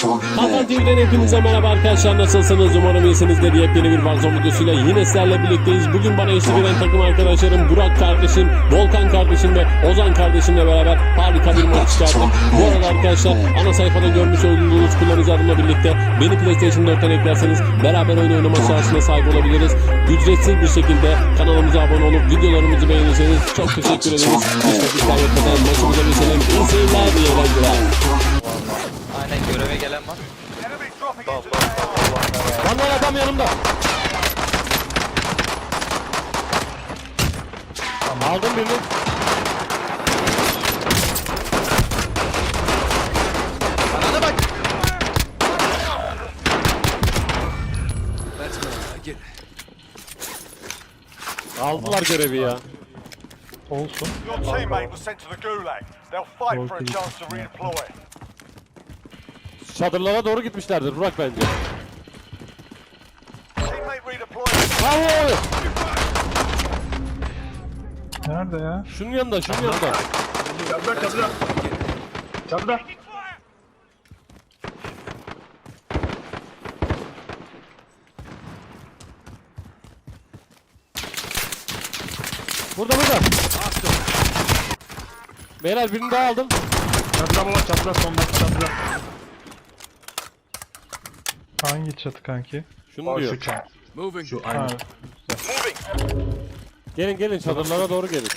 Hakan TV'den hepinize merhaba arkadaşlar. Nasılsınız? Umarım iyisinizdir yepyeni bir Warzone videosuyla yine sizlerle birlikteyiz. Bugün bana eşlik eden takım arkadaşlarım Burak kardeşim, Volkan kardeşim ve Ozan kardeşimle beraber harika bir maç çıkardım bu arada arkadaşlar ana sayfada görmüş olduğunuz kullanıcı adımla birlikte beni PlayStation 4'ten eklerseniz beraber oyun oynama şansına sahip olabiliriz. Ücretsiz bir şekilde kanalımıza abone olup videolarımızı beğenirseniz çok teşekkür ederiz. hiç vakit kaybetmeden maçımıza geçelim. İyi seyirler iyi eğlenceler var. Lan lan adam yanımda. Aldım birini. Anana bak. Aldılar görevi ya. Olsun. Your teammate was sent to the gulag. They'll fight for a chance to redeploy. Çadırlara doğru gitmişlerdir Burak bence. Bravo! Nerede ya? Şunun yanında, şunun yanında. Çatıda çatıda. Çatıda. Burada burada. Beyler birini daha aldım. Çatıda baba çatıda sondaki çatıda. Hangi çatı kanki? Şunu diyor. Şu çatı. Şu. Ha, Gelin gelin çadırlara doğru gelin.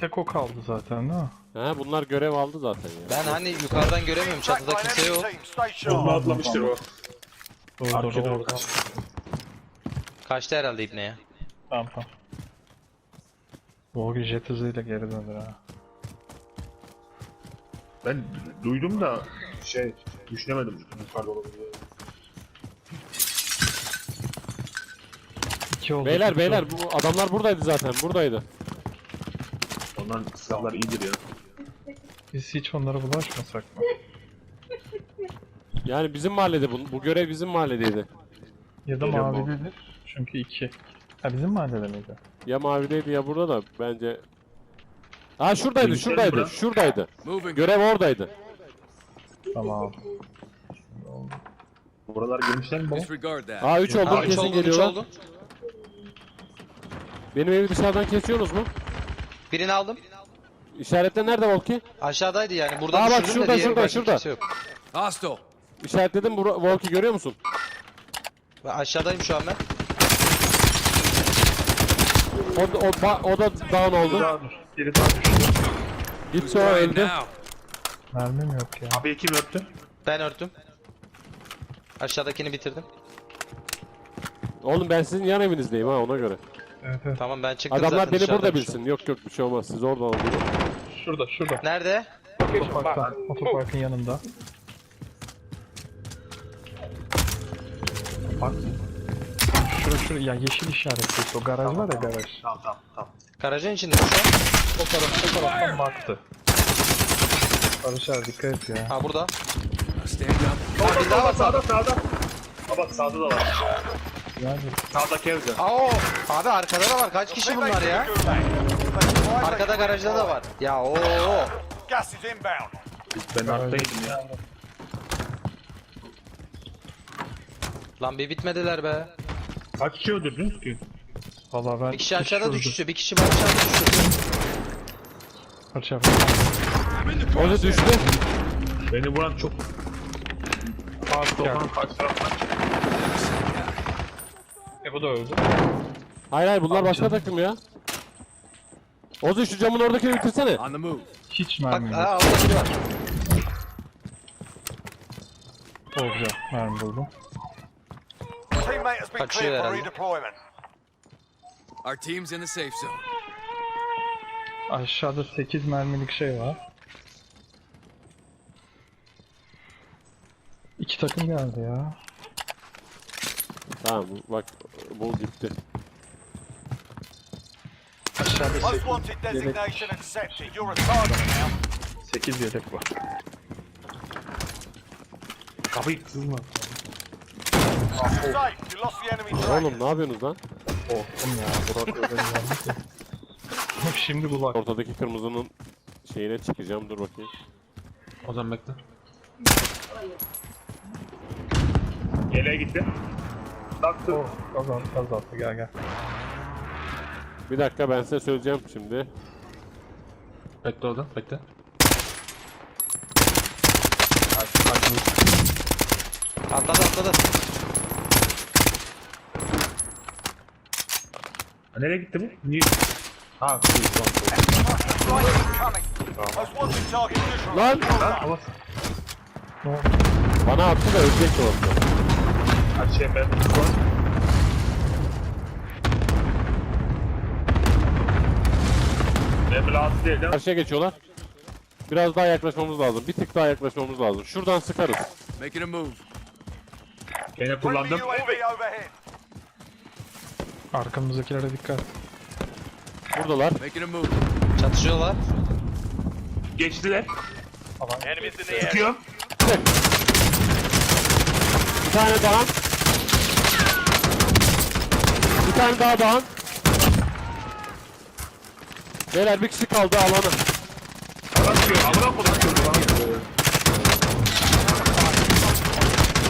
tek o kaldı zaten değil mi? He bunlar görev aldı zaten ya. Ben hani yukarıdan göremiyorum çatıda kimse yok. sharp. atlamıştır o. Doğru Arkada doğru. orada. Kaçtı herhalde ibne ya. Tamam tamam. Volga jet hızıyla geri döndür ha. Ben duydum da şey düşünemedim yukarıda olabilir. İki oldu. Beyler beyler bu adamlar buradaydı zaten buradaydı. Onların silahlar iyidir ya. Biz hiç onlara bulaşmasak mı? Yani bizim mahallede bu, bu görev bizim mahalledeydi. Ya da Geliyor mavidedir. Çünkü iki. Ha bizim mahallede miydi? Ya mavideydi ya burada da bence. Ha şuradaydı Bilgisayar şuradaydı bura. şuradaydı. Görev oradaydı. Tamam. Buralar girmişler mi baba? Disregard that. Aa 3 oldu Aa, üç kesin oldu, üç geliyorlar. oldu. Benim evi dışarıdan kesiyorsunuz mu? Birini aldım. İşaretle nerede Volki? Aşağıdaydı yani. Burada Aa, bak, düşürdüm şurada, diğeri şurada, şurada. kimse yok. Hostile. İşaretledim bu Volki görüyor musun? Ben aşağıdayım şu an ben. O, da- o, ba- o da down oldu. Daha dur. Biri daha düştü. Gitti o Right öldü. now. Mermim yok ya. Abi kim öptü? Ben örttüm. Aşağıdakini bitirdim. Oğlum ben sizin yan evinizdeyim ha ona göre. Evet evet. Tamam ben çıktım Adamlar zaten beni burada şu bilsin. Yok yok bir şey olmaz. Siz orada olun. Şurada şurada. Nerede? Otoparkta. Otoparkın yanında. Bak. Şura şura ya yeşil işaretli o garaj var ya garaj. Tamam tamam tamam. Garajın içinde mi şu an? O taraf o taraftan baktı. Barış abi dikkat et ya. Ha burada. Ha bir daha var sağda. Sağda sağda. Baba sağda da var. Yani Sağdaki evde. Aa. Abi arkada da var. Kaç kişi bunlar ya? Arkada garajda da var. Ya o. Gas is inbound. Ben arttaydım ya. Lan bir bitmediler be. Kaç kişi öldürdün ki? valla ben Bir kişi aşağıda düştü. Bir kişi aşağıda düştü. Barış abi. O da düştü. Beni vuran çok... Sağ soldan karşı taraftan çıktı. E bu da öldü. Hayır hayır bunlar başka takım ya. Ozu şu camın oradakini bitirsene. On the move. Hiç Bak mermi yok. aa orada biri var. Olca mermi buldum. Teammate has been Kaçıyor cleared for herhalde. redeployment. Our team's in the safe zone. Aşağıda 8 mermilik şey var. İki takım geldi ya. Tamam bak bu gitti. Aşağıda Most 8, wanted designation accepted. You're a target now. 8 yedek var. Kapıyı kızma. Safe. You lost the enemy tracker. Oğlum ne yapıyorsunuz lan? Korktum ya. Burak. Bak şimdi kulak. Ortadaki kırmızının şeyine çıkacağım dur bakayım. O zaman bekle. Yeleğe gitti. Baktı. Oh, gaz attı. Gel gel. Bir dakika ben size söyleyeceğim şimdi. Bekle orada, bekle. Atladı atladı. Ha, Nereye gitti bu? Niye? Ha. Lan! Lan Bana attı da ölecekti orada. Her şey ben. Ben rahatsız değil değil mi? Karşıya geçiyorlar. Biraz daha yaklaşmamız lazım. Bir tık daha yaklaşmamız lazım. Şuradan sıkarız. Making a move. Gene kullandım. UAV overhead. Arkamızdakilere dikkat. Buradalar. Making a move. Çatışıyorlar. Geçtiler. Enemies in the. Bir tane daha. Bir tane daha daha. Beyler bir kişi kaldı alana. Adam çıkıyor. Amına kodum.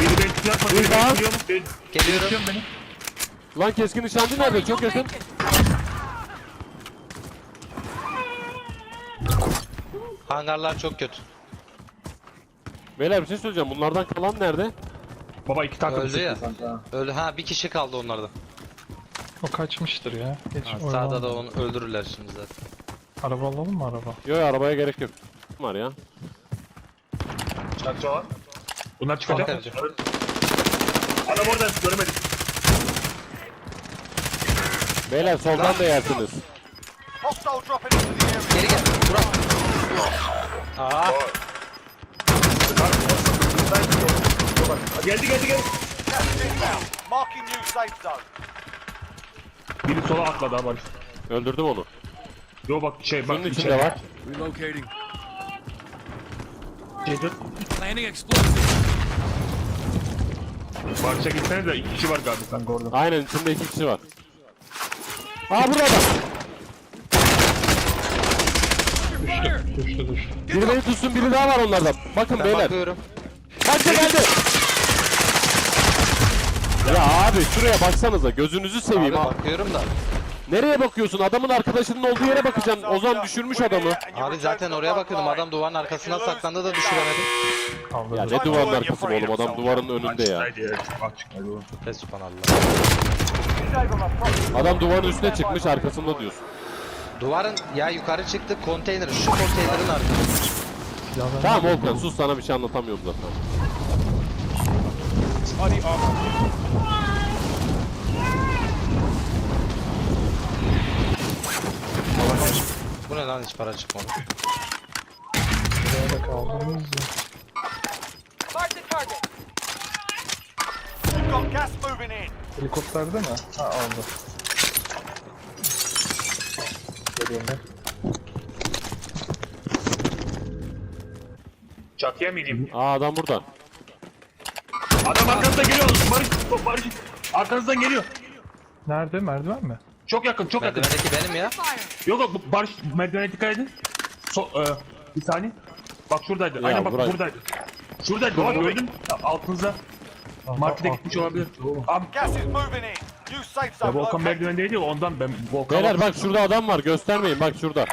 Biri beni tutuyor. Bir Biri daha. beni. Ben Geliyorum. beni. Lan keskin nişancı nerede? Çok yakın. Hangarlar çok kötü. Beyler bir şey söyleyeceğim. Bunlardan kalan nerede? Baba iki takım Öldü ya. ha. Öyle ha bir kişi kaldı onlarda. O kaçmıştır ya. Geç Ha, sağda da onu öldürürler şimdi zaten. Araba alalım mı araba? Yok arabaya gerek yok. Var ya. Çakça var. Bunlar çıkacak. Adam orada göremedim. Beyler soldan da yersiniz. Hostile dropping into the area. Geri gel. Burak. Aa, Geldi geldi geldi. Gas is inbound. Marking new safe zone. Biri sola atladı ha Barış. Öldürdüm onu. Yo bak şey bak Bunun içinde var. Relocating. Şeydir. Planning explosives. Barış'a gitsene de iki kişi var galiba sen orada. Aynen içinde iki kişi var. Aa burada da. Düştü düştü. Biri beni tutsun biri daha var onlardan. Bakın ben beyler. bakıyorum. Kaçta geldi. Ya abi şuraya baksanıza gözünüzü Abi seveyim. ha. bakıyorum da. Nereye bakıyorsun? Adamın arkadaşının olduğu yere bakacaksın. Ozan düşürmüş adamı. Abi zaten oraya bakıyordum. Adam duvarın arkasına saklandı da düşüremedim. Ya ne duvarın arkası oğlum adam duvarın önünde ya. Adam duvarın üstüne çıkmış arkasında diyorsun. Duvarın ya yukarı çıktı konteyner. Şu konteynerin arkası. Tamam. Volkan sus sana bir şey anlatamıyorum zaten. Bu ne lan hiç para çıkmadı. Buraya da kaldığımız ya. Helikopterde mi? Ha aldı. Geliyorum ben. Çatıya mı ineyim? Aa adam burada. Adam arkanızdan geliyor. Barış, Barış. Arkanızdan geliyor. Nerede? Merdiven mi? Çok yakın, çok yakın. Merdivendeki benim ya. Yok yok Barış merdivene dikkat edin. So, e, bir saniye. Bak şuradaydı. Ya, Aynen bak Burak. buradaydı. Şuradaydı. Bak gördün. Altınıza. Markete gitmiş olabilir. Abi Gas is moving in. New safe ya zone Volkan located. merdivendeydi ya ondan ben Volkan Beyler bak şurada adam var göstermeyin bak şurada.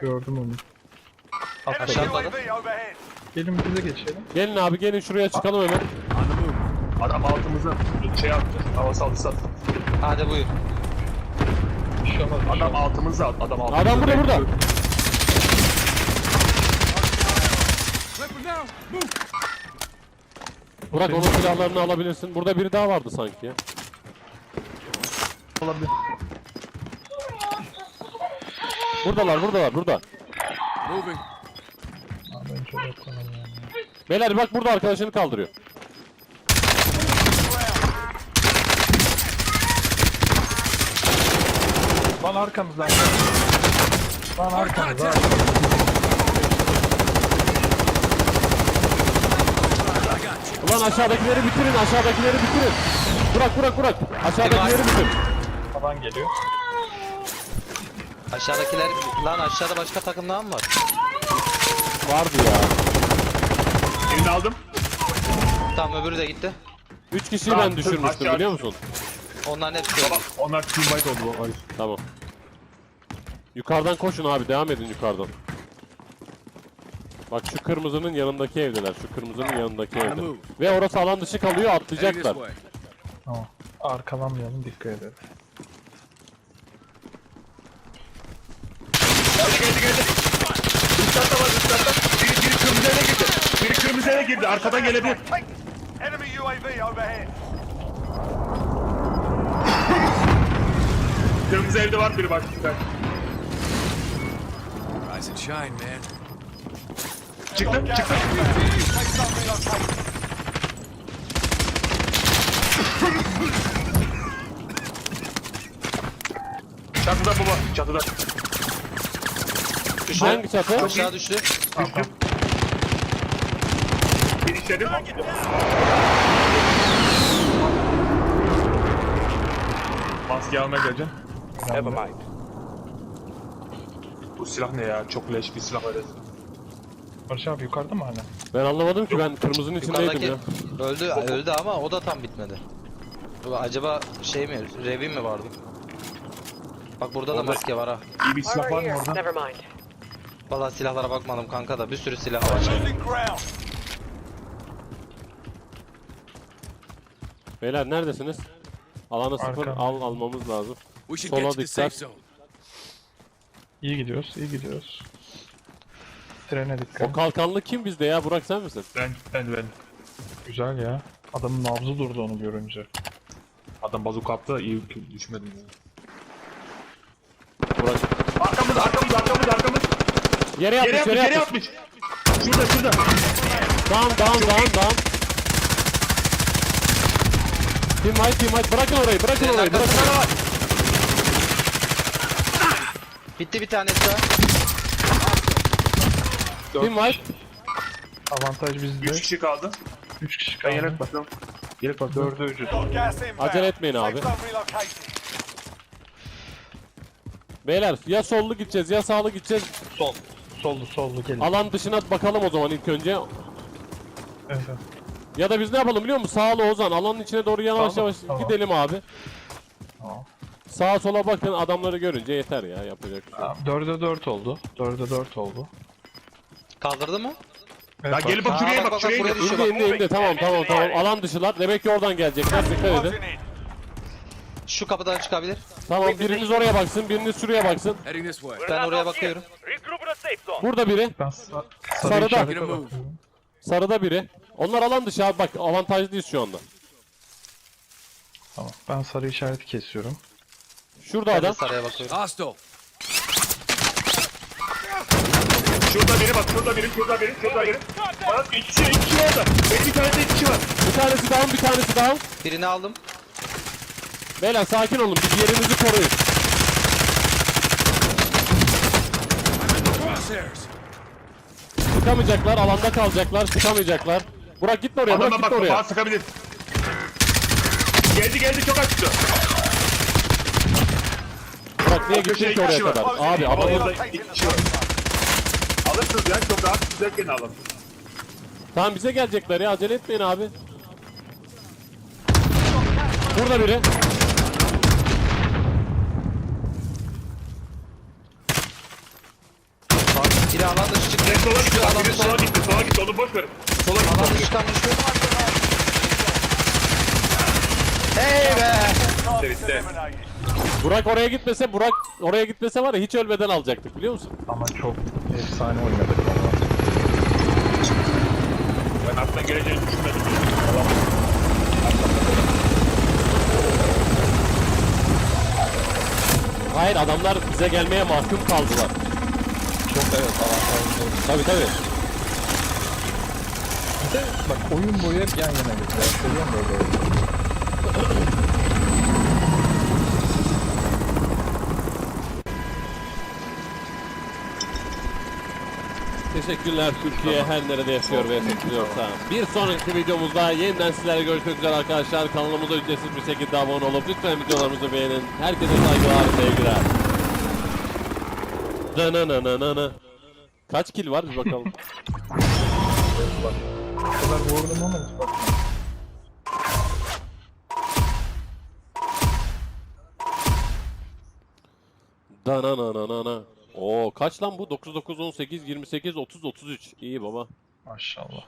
Gördüm onu. Enemy Aşağıda. UAV overhead. Gelin bize geçelim. Gelin abi gelin şuraya çıkalım hemen. Adam altımıza şey attı. Hava saldırısı attı. Hadi buyur. Bir şey olmaz. şey Adam altımıza attı. Adam altımıza. Adam burada burada. Burak onun silahlarını alabilirsin. Burada biri daha vardı sanki ya. olabilir. Buradalar buradalar burada. Moving. Beyler bak burada arkadaşını kaldırıyor. Arkamızdan. Lan arkamızda. Ulan aşağıdakileri bitirin aşağıdakileri bitirin. Burak Burak Burak. Aşağıdakileri bitir. Falan geliyor. Aşağıdakiler lan aşağıda başka takımlar mı var? Vardı ya. Birini aldım. Tamam öbürü de gitti. 3 kişiyi Tamam, ben düşürmüştüm aşağı- biliyor musun? Onların hepsi öldü. Onlar team fight oldu bu. Ay. Tamam. Yukarıdan koşun abi devam edin yukarıdan. Bak şu kırmızının yanındaki evdeler. Şu kırmızının yanındaki evde. Ve orası alan dışı kalıyor atlayacaklar. Tamam. Arkalanmayalım dikkat edelim. Geldi geldi geldi. Üst katta var üst katta. Biri, biri kırmızı eve girdi. Biri kırmızı eve girdi. Arkadan gelebilir. Enemy UAV overhead. Kırmızı evde var biri bak. Dikkat. Rise and shine, man. Çıktı çıktı. Çatıda baba. Çatıda. Hangi çatı? Aşağı düştü. Düştü. Bir işledim. Maske almaya geleceğim. Bu silah ne ya? Çok leş bir silah öyle. Barış abi yukarıda mı hala? Ben anlamadım ki ben kırmızının içindeydim ya. öldü öldü ama o da tam bitmedi. Acaba şey mi, revin mi vardı? Bak burada da maske var ha. İyi bir silah var mı orada? Never mind. Vallahi silahlara bakmadım kanka da bir sürü silah var. Losing ground. Beyler neredesiniz? Alanı sıfır al almamız lazım. We should Sola get to the safe dikkat. zone. İyi gidiyoruz, iyi gidiyoruz. Trene O dikkat. kalkanlı kim bizde ya? Burak sen misin? Ben ben ben. Güzel ya. Adamın nabzı durdu onu görünce. Adam bazuka attı iyi düşmedim ya. Burak. Arkamız arkamız arkamız arkamız. Yere Geri yatmış, atmış yere geri yatmış. atmış. Şurada şurada. Down, down, down, down. Team white, team white. Bırakın orayı, bırakın orayı, bırakın. da var. Bitti bir tanesi daha. Team white. Avantaj bizde. 3 kişi kaldı. 3 kişi Ben kaldı. yelek basıyorum. Yelek basıyorum. 4'e 3'ü. Got gas inbound. Acele etmeyin abi. Beyler ya sollu gideceğiz ya sağlı gideceğiz. Sol. Soldu, soldu gelin. Alan dışına bakalım o zaman ilk önce. Evet, evet. Ya da biz ne yapalım biliyor musun? Sağlı Ozan. Alanın içine doğru yavaş yavaş tamam. gidelim abi. Tamam. Sağa sola bakın adamları görünce yeter ya yapacak bir şey. yok. Tamam, 4'e 4 oldu. 4'e 4 oldu. Kaldırdı mı? Evet, Ya bak. gelin bak şuraya bak, bak bak, şuraya buraya gel. düşüyor. İndi indi indi tamam tamam tamam. Alan dışılar. Demek ki oradan gelecekler. Dikkat edin. Şu kapıdan çıkabilir. Tamam biriniz oraya baksın, biriniz şuraya baksın. Heading this way. Ben oraya bakıyorum. Burada biri, Ben sa sarı Sarıda. işarete bakıyorum. sarıda biri. Onlar alan dışı abi bak avantajlıyız şu anda. Tamam. Ben sarı işareti kesiyorum. Şurada adam. saraya bakıyorum. Hostile. Şurada biri bak şurada biri şurada biri şurada biri. Bak iki kişi iki kişi orada. Benim bir tane de iki kişi var. Bir tanesi down, bir tanesi down. Birini aldım. Beyler sakin olun. Bir yerinizi koruyun. Crosshairs. Çıkamayacaklar, alanda kalacaklar, çıkamayacaklar. Burak gitme oraya, Burak Adama gitme bak oraya. kapağı sıkabilir. Geldi geldi çok açtı. Gittin ki oraya kadar? Abi Ama orada iki kişi var. Alırsınız ya çok rahat güzelken alın. Tamam bize gelecekler ya acele etmeyin abi. Burada biri. Biri alan dışı çıktı. Direkt sola gitti. Alan Biri sola gitti. Sola gitti. Onu boş verin. Sola gitti. Alan dışından düştü. Hey be! Bitti. Eliminated. Burak oraya gitmese, Burak oraya gitmese var ya hiç ölmeden alacaktık biliyor musun? Ama çok efsane oynadık valla. Ben aklına geleceğini düşünmedim. Hayır adamlar bize gelmeye mahkum kaldılar. Çok evet avantajlı. Tabii tabii. Bir de bak oyun boyu hep yan yana gidiyor. Seviyorum böyle oyunu. Teşekkürler Türkiye her nerede yaşıyor ve yaşatılıyorsa. Bir sonraki videomuzda yeniden sizlerle görüşmek üzere arkadaşlar. Kanalımıza ücretsiz bir şekilde abone olup lütfen videolarımızı beğenin. Herkese saygılar, sevgiler. Danananana. Kaç kill var bir bakalım. O kadar vurdum ama hiç bakmadım. Oo kaç lan bu? 9 9 18 28 30 33. İyi baba. Maşallah.